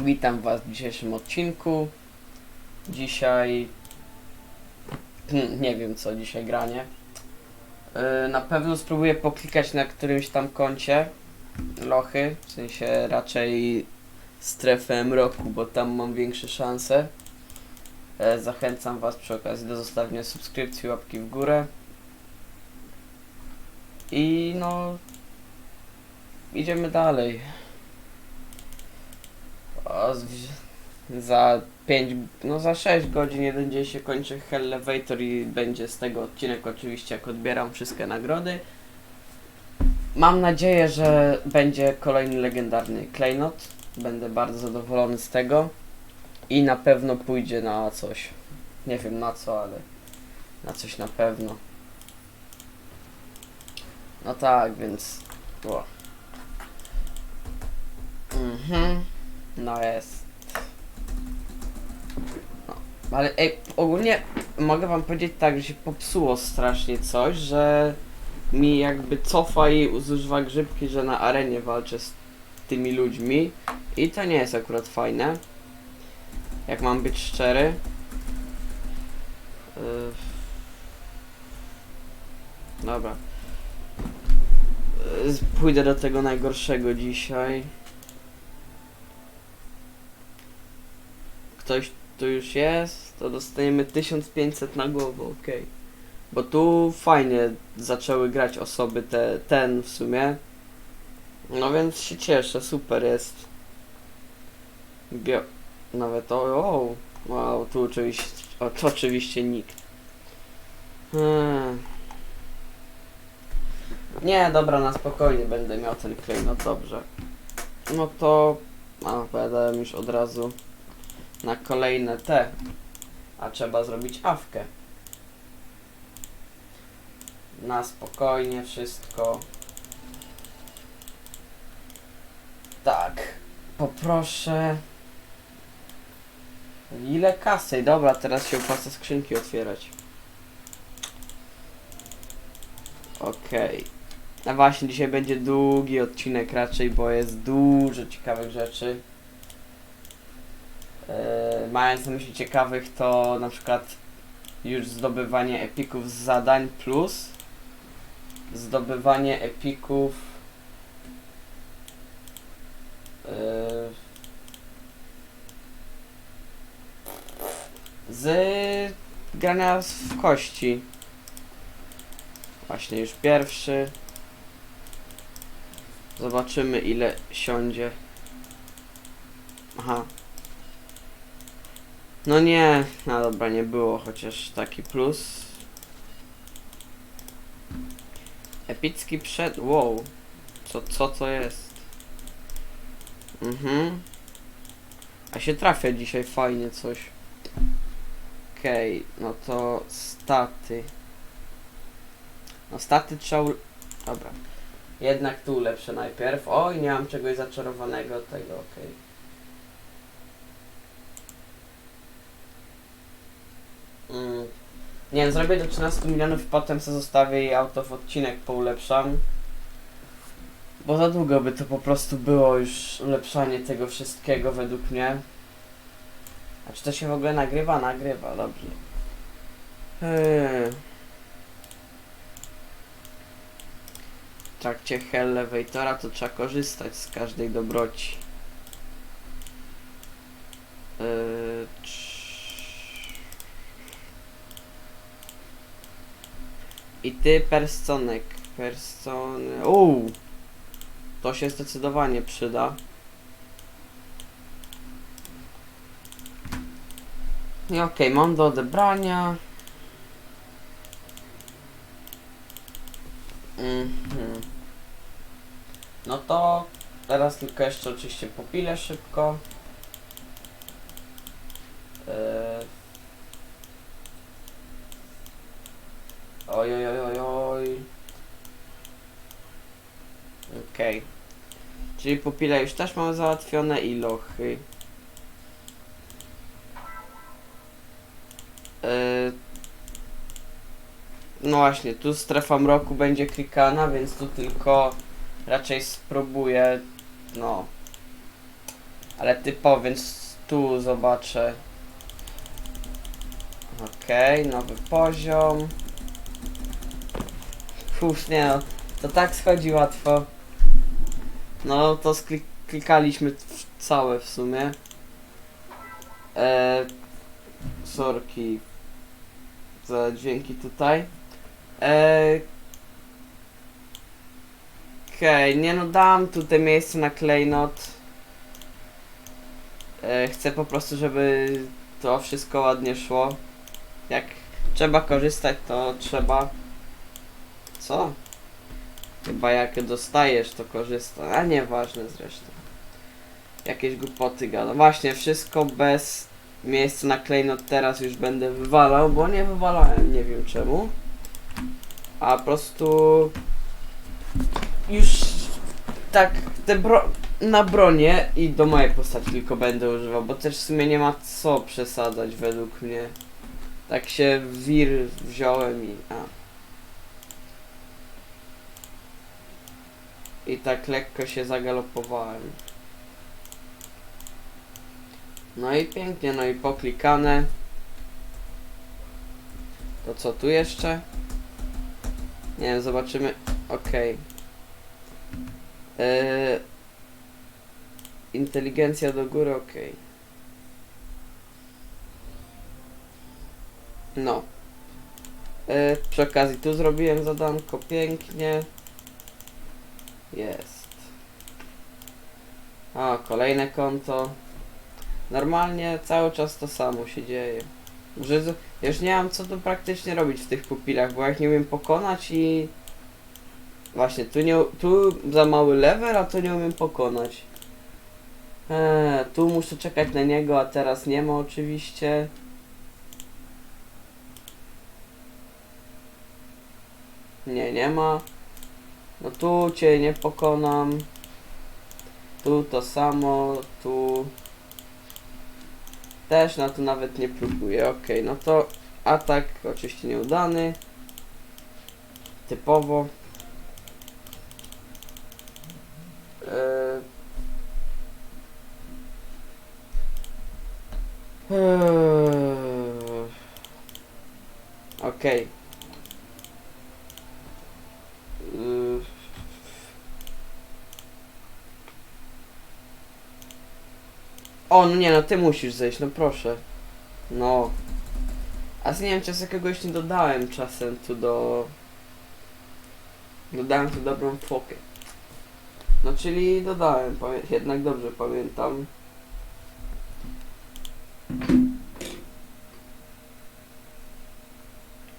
Witam Was w dzisiejszym odcinku. Dzisiaj. Hmm, Nie wiem co dzisiaj granie. Yy, Na pewno spróbuję poklikać na którymś tam koncie lochy, w sensie raczej strefę mroku, bo tam mam większe szanse. E, Zachęcam Was przy okazji do zostawienia subskrypcji, łapki w górę. I no. Idziemy dalej. Za 5, no za 6 godzin, jeden dzień się kończy Elevator i będzie z tego odcinek oczywiście, jak odbieram wszystkie nagrody. Mam nadzieję, że będzie kolejny legendarny klejnot. Będę bardzo zadowolony z tego. I na pewno pójdzie na coś. Nie wiem na co, ale na coś na pewno. No tak, więc... O. Mhm. No jest. No, ale ej, ogólnie mogę wam powiedzieć tak, że się popsuło strasznie coś, że mi jakby cofa i zużywa grzybki, że na arenie walczę z tymi ludźmi i to nie jest akurat fajne. Jak mam być szczery. Yy. Dobra. Yy, Pójdę do tego najgorszego dzisiaj. Ktoś tu już jest, to dostajemy 1500 na głowę, okej. Bo tu fajnie zaczęły grać osoby te, ten w sumie. No więc się cieszę, super jest. Bio... Nawet o, o, wow, tu oczywiście, o, to oczywiście nikt. Hmm. Nie, dobra, na spokojnie będę miał ten klejnot, dobrze. No to, a, opowiadałem już od razu na kolejne te. A trzeba zrobić awkę. Na spokojnie wszystko. Tak. Poproszę. Ile kasy? Dobra, teraz się opłaca skrzynki otwierać. Okej. A właśnie, dzisiaj będzie długi odcinek raczej, bo jest dużo ciekawych rzeczy. Mając na myśli ciekawych, to na przykład już zdobywanie epików z zadań plus zdobywanie epików yy, z grania w kości. Właśnie już pierwszy. Zobaczymy ile siądzie. Aha, no nie, no dobra, nie było chociaż taki plus. Epicki przed... Wow. Co, co to jest? Mhm. A się trafia dzisiaj fajnie coś. Okej, no to staty. No staty trzeba... ul- Dobra. Jednak tu ulepszę najpierw. Oj, nie mam czegoś zaczarowanego tego, okej. Mm. Nie wiem, zrobię do 13 milionów i potem sobie zostawię i auto w odcinek poulepszam. Bo za długo by to po prostu było już ulepszanie tego wszystkiego według mnie. A czy to się w ogóle nagrywa? Nagrywa, dobrze. Eee. W trakcie Elevatora to trzeba korzystać z każdej dobroci. Eee, I ty personek. Persony. Uuu! To się zdecydowanie przyda. I okej, mam do odebrania. Mhm. No to teraz tylko jeszcze oczywiście popilę szybko. Yy. Oj, oj, oj, oj. Okej. Czyli pupile już też mamy załatwione i lochy. Yy. No właśnie, tu strefa mroku będzie klikana, więc tu tylko raczej spróbuję, no, Ale typowo, więc tu zobaczę. Okej, nowy poziom. Fuf, nie no, to tak schodzi łatwo. No, to sklik- klikaliśmy w- całe w sumie. E, sorki za dźwięki tutaj. E, Okej, nie no dam tutaj miejsce na klejnot. E, chcę po prostu, żeby to wszystko ładnie szło. Jak trzeba korzystać, to trzeba. Co? Chyba jak dostajesz, to korzysta. A nieważne zresztą. Jakieś głupoty gadam. Właśnie, wszystko bez miejsca na klejnot teraz już będę wywalał, bo nie wywalałem, nie wiem czemu. A po prostu już tak te bro na bronie i do mojej postaci tylko będę używał, bo też w sumie nie ma co przesadzać według mnie. Tak się wir wziąłem i a. I tak lekko się zagalopowałem. No i pięknie, no i poklikane. To co tu jeszcze? Nie wiem, zobaczymy. Okej. Eee, inteligencja do góry, okej. No. Eee, przy okazji tu zrobiłem zadanko pięknie. Jest. O, kolejne konto. Normalnie cały czas to samo się dzieje. Że z- już nie mam co tu praktycznie robić w tych pupilach, bo jak nie umiem pokonać i... Właśnie, tu, nie, tu za mały level, a tu nie umiem pokonać. Eee, tu muszę czekać na niego, a teraz nie ma oczywiście. Nie, nie ma. No tu cię nie pokonam. Tu to samo, tu... Też na to nawet nie próbuję. Okej, no to atak oczywiście nieudany. Typowo. O, no nie no, ty musisz zejść, no proszę. No. A z nie wiem, czy z jakiegoś nie dodałem czasem tu do... Dodałem tu dobrą fokę. No czyli dodałem, jednak dobrze pamiętam.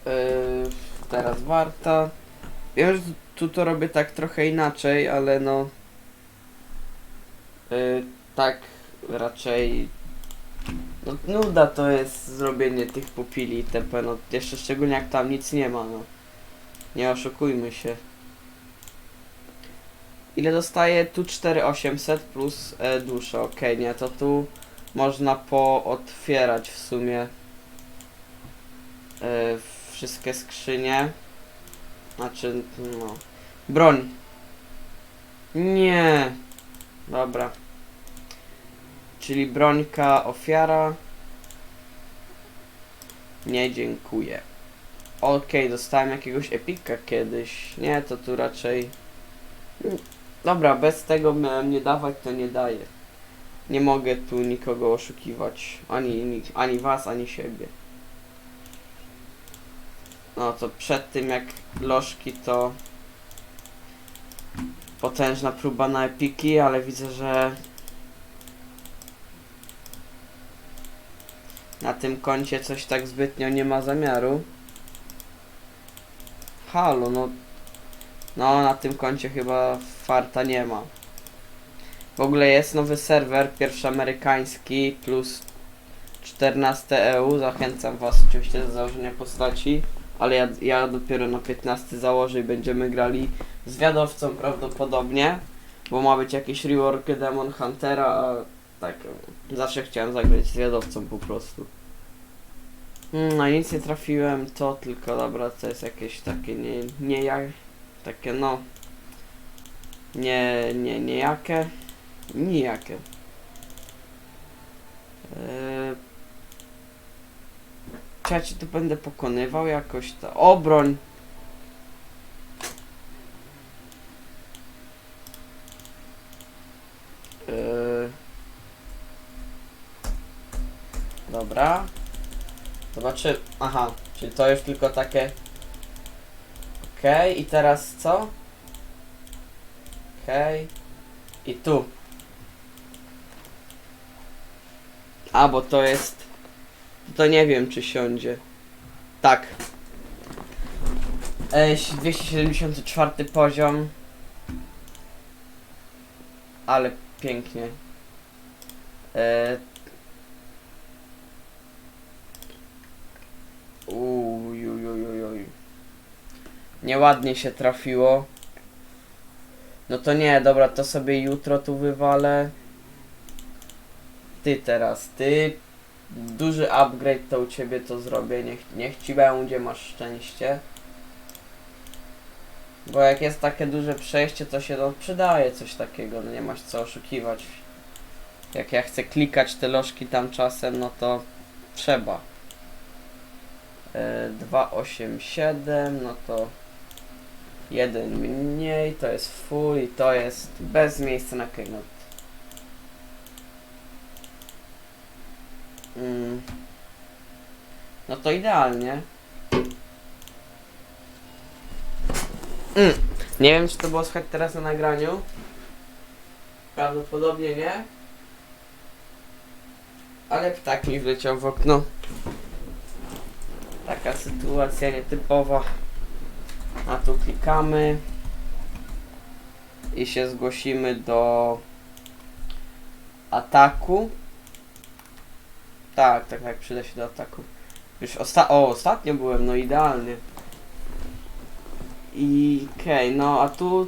Yy, teraz warta. Wiem, że tu to robię tak trochę inaczej, ale no... Yy, tak raczej... No nuda to jest zrobienie tych pupili itp. No jeszcze szczególnie jak tam nic nie ma, no. Nie oszukujmy się. Ile dostaje? Tu 4800 plus e, okej, nie, to tu można pootwierać w sumie e, wszystkie skrzynie. Znaczy, no. Broń. Nie. Dobra. Czyli brońka, ofiara. Nie, dziękuję. Okej, dostałem jakiegoś epika kiedyś. Nie, to tu raczej... Dobra, bez tego miałem nie dawać, to nie daję. Nie mogę tu nikogo oszukiwać. Ani, ni- ani was, ani siebie. No to przed tym jak lożki to potężna próba na epiki, ale widzę, że na tym koncie coś tak zbytnio nie ma zamiaru. Halo, no no, na tym koncie chyba farta nie ma. W ogóle jest nowy serwer, pierwszy amerykański plus 14 EU. Zachęcam Was oczywiście do założenia postaci, ale ja, ja dopiero na 15 założę i będziemy grali z wiadowcą prawdopodobnie, bo ma być jakiś rework Demon Huntera, a tak, zawsze chciałem zagrać z wiadowcą po prostu. No nic nie trafiłem, to tylko dobra, to jest jakieś takie nie, nie jak takie no nie, nie, niejakie, nijakie. Yy... Czy ja ci tu będę pokonywał jakoś to? Obroń! Dobra. Zobaczy. Aha, czyli to już tylko takie. Okej, i teraz co? Okej. I tu. A, bo to jest. To nie wiem, czy siądzie. Tak. E, 274 poziom. Ale pięknie. E, Uj, uj, uj, uj, uj. Nieładnie się trafiło. No to nie, dobra, to sobie jutro tu wywalę. Ty teraz, ty. Duży upgrade to u ciebie to zrobię. Niech, niech ci będzie, masz szczęście. Bo jak jest takie duże przejście, to się no, przydaje coś takiego, no nie masz co oszukiwać. Jak ja chcę klikać te lożki tam czasem, no to trzeba. E, 287, no to jeden mniej, to jest full i to jest bez miejsca na keynote. Mm. No to idealnie. Mm. Nie wiem, czy to było słychać teraz na nagraniu. Prawdopodobnie nie. Ale ptak mi wleciał w okno. Taka sytuacja nietypowa. A tu klikamy i się zgłosimy do ataku. Tak, tak, tak, przyda się do ataku. Już osta o, ostatnio byłem, no idealnie. I okej, no a tu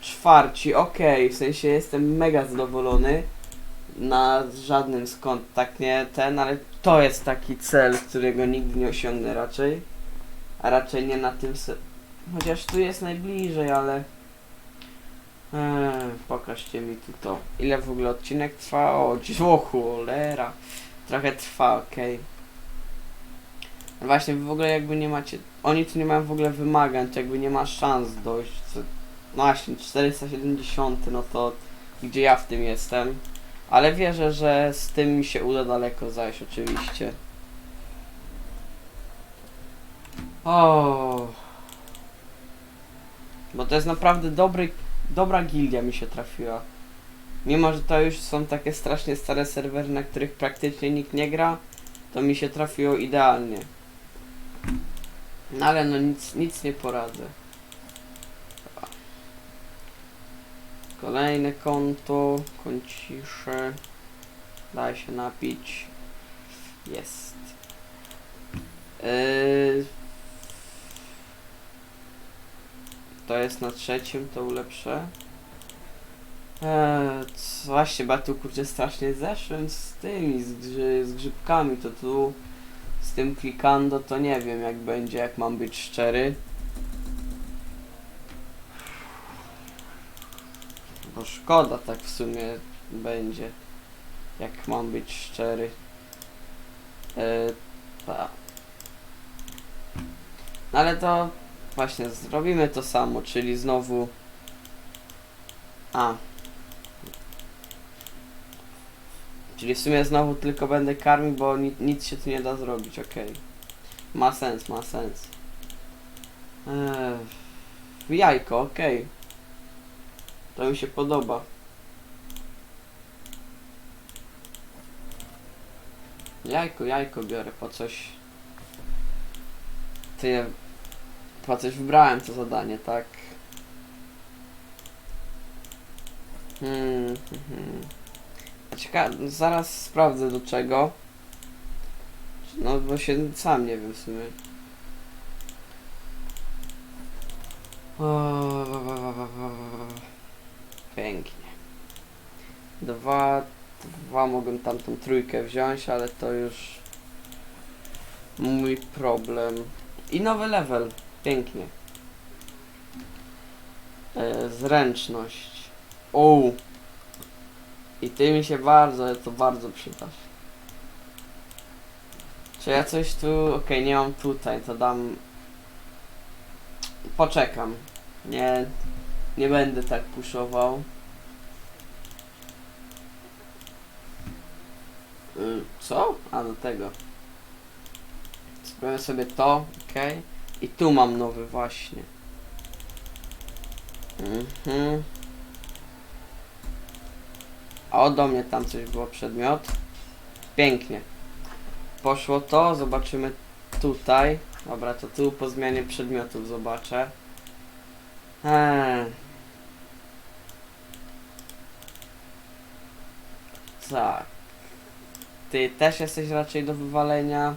czwarci, okej, w sensie jestem mega zadowolony. Na żadnym skąd tak nie ten, ale to jest taki cel, którego nigdy nie osiągnę raczej. A raczej nie na tym se... Chociaż tu jest najbliżej, ale... Eee, pokażcie mi tu to. Ile w ogóle odcinek trwa? O, o cholera. Trochę trwa, okej. No Właśnie, w ogóle jakby nie macie... Oni tu nie mają w ogóle wymagań, to jakby nie ma szans dojść. Co... Właśnie, 470, no to... Gdzie ja w tym jestem? Ale wierzę, że z tym mi się uda daleko zajść, oczywiście. O. Bo to jest naprawdę dobry, dobra gildia mi się trafiła. Mimo, że to już są takie strasznie stare serwery, na których praktycznie nikt nie gra, to mi się trafiło idealnie. No ale no nic, nic nie poradzę. Kolejne konto, koncisze. Daj się napić. Jest. Yy... To jest na trzecim, to ulepszę. Eee, właśnie, bo ja tu kurczę strasznie zeszłem z tymi, z, grzy, z grzybkami, to tu z tym klikando to nie wiem jak będzie, jak mam być szczery. Bo szkoda tak w sumie będzie, jak mam być szczery. Eee, ta. No ale to właśnie zrobimy to samo, czyli znowu. A. Czyli w sumie znowu tylko będę karmił, bo ni nic się tu nie da zrobić, okej. Ma sens, ma sens. Eee, jajko, okej. To mi się podoba. Jajko, jajko biorę po coś. Ty, po coś wybrałem to zadanie, tak? Hmm, hmm. Ciekawe, zaraz sprawdzę do czego. No, bo się sam nie wiem w sumie. O, Pięknie. Dwa, dwa mogłem tamtą trójkę wziąć, ale to już mój problem. I nowy level. Pięknie. E, zręczność. O. I ty mi się bardzo, to bardzo przydasz. Czy ja coś tu... Okej, nie mam tutaj, to dam... Poczekam. Nie... Nie będę tak puszował. Y, Co? A, do tego. Sprawę sobie to, okej. I tu mam nowy właśnie. Mhm. A do mnie tam coś było przedmiot. Pięknie. Poszło to, zobaczymy tutaj. Dobra, to tu po zmianie przedmiotów zobaczę. Eee. Tak. Ty też jesteś raczej do wywalenia.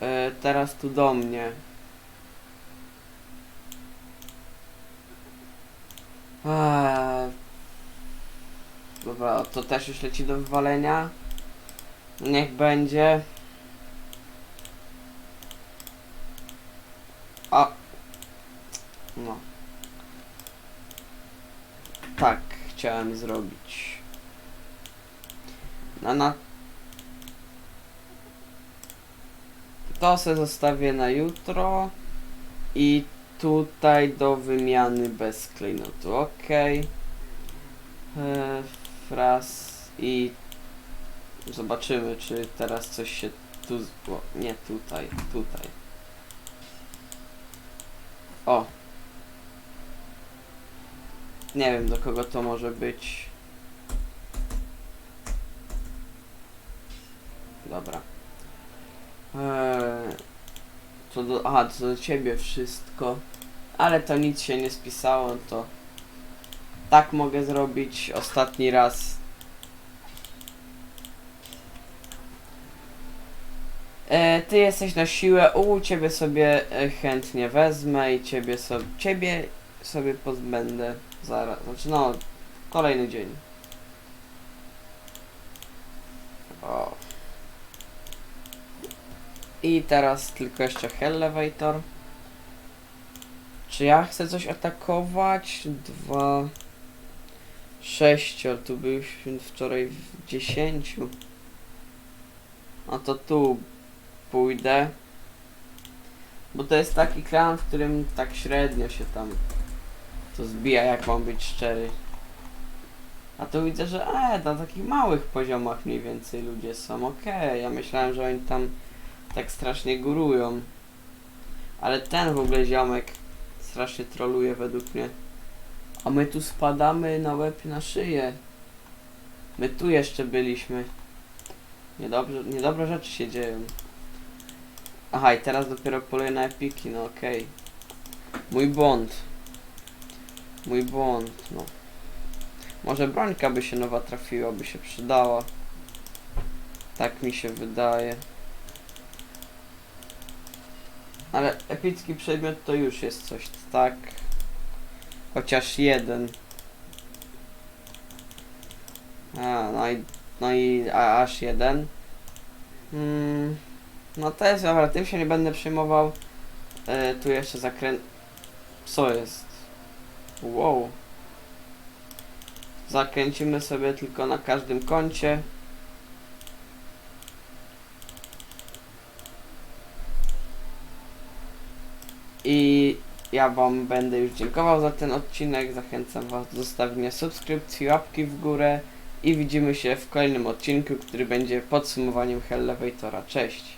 E, teraz tu do mnie. Eee. Dobra, to też już leci do wywalenia. Niech będzie. A. No. Tak, chciałem zrobić. Na na. To se zostawię na jutro. I tutaj do wymiany bez klejnotu. Ok. Eee, raz i zobaczymy, czy teraz coś się tu. O, nie tutaj, tutaj. O. Nie wiem do kogo to może być. Dobra. Eee, to do, aha, to do ciebie wszystko. Ale to nic się nie spisało, to tak mogę zrobić ostatni raz. E, ty jesteś na siłę, u ciebie sobie e, chętnie wezmę i ciebie sobie, ciebie sobie pozbędę zaraz, znaczy no, kolejny dzień. O. I teraz tylko jeszcze Hellevator. Czy ja chcę coś atakować? Dwa... Sześcior, tu byliśmy wczoraj w dziesięciu. No to tu pójdę. Bo to jest taki klan, w którym tak średnio się tam to zbija, jak mam być szczery. A tu widzę, że e, na takich małych poziomach mniej więcej ludzie są. Okej, ja myślałem, że oni tam tak strasznie górują. Ale ten w ogóle ziomek strasznie troluje według mnie. A my tu spadamy na łeb na szyję. My tu jeszcze byliśmy. Niedobrze, niedobre rzeczy się dzieją. Aha, i teraz dopiero poluję na epiki, no okej. Mój błąd. Mój błąd, no. Może brońka by się nowa trafiła, by się przydała. Tak mi się wydaje. Ale epicki przedmiot to już jest coś, tak? Chociaż jeden. A, no i, no i a, aż jeden. Hmm, no to jest, dobra, tym się nie będę przejmował. E, tu jeszcze zakręt... Co jest? Wow. Zakręcimy sobie tylko na każdym kącie. I ja Wam będę już dziękował za ten odcinek. Zachęcam Was do zostawienia subskrypcji, łapki w górę i widzimy się w kolejnym odcinku, który będzie podsumowaniem Hellevatora. Cześć!